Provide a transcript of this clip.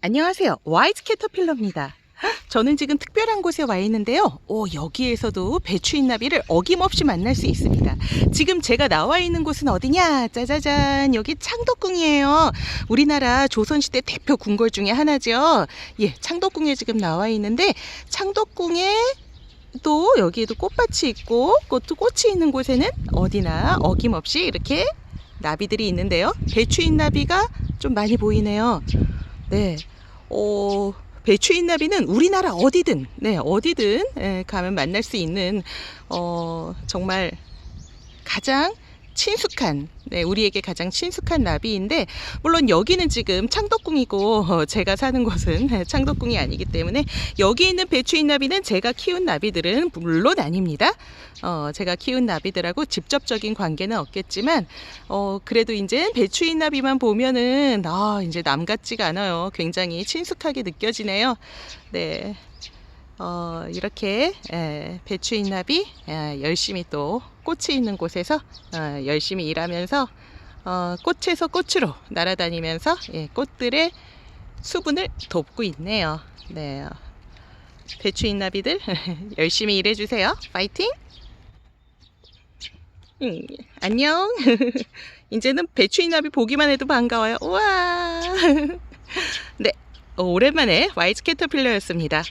안녕하세요. 와이즈 캐터필러입니다. 저는 지금 특별한 곳에 와 있는데요. 오, 여기에서도 배추인 나비를 어김없이 만날 수 있습니다. 지금 제가 나와 있는 곳은 어디냐? 짜자잔. 여기 창덕궁이에요. 우리나라 조선시대 대표 궁궐 중에 하나죠. 예, 창덕궁에 지금 나와 있는데, 창덕궁에 또 여기에도 꽃밭이 있고, 꽃도 꽃이 있는 곳에는 어디나 어김없이 이렇게 나비들이 있는데요. 배추인 나비가 좀 많이 보이네요. 네. 어, 배추인 나비는 우리나라 어디든, 네, 어디든 예, 가면 만날 수 있는, 어, 정말 가장 친숙한, 네, 우리에게 가장 친숙한 나비인데, 물론 여기는 지금 창덕궁이고, 어, 제가 사는 곳은 예, 창덕궁이 아니기 때문에, 여기 있는 배추인 나비는 제가 키운 나비들은 물론 아닙니다. 어, 제가 키운 나비들하고 직접적인 관계는 없겠지만, 어, 그래도 이제 배추인 나비만 보면은, 아, 이제 남 같지가 않아요. 굉장히 친숙하게 느껴지네요. 네. 어, 이렇게 에, 배추인 나비 에, 열심히 또 꽃이 있는 곳에서 어, 열심히 일하면서 어, 꽃에서 꽃으로 날아다니면서 예, 꽃들의 수분을 돕고 있네요. 네. 배추 인 나비들 열심히 일해주세요. 파이팅! 음, 안녕. 이제는 배추 인 나비 보기만 해도 반가워요. 우와. 네. 어, 오랜만에 와이즈 캐터필러였습니다.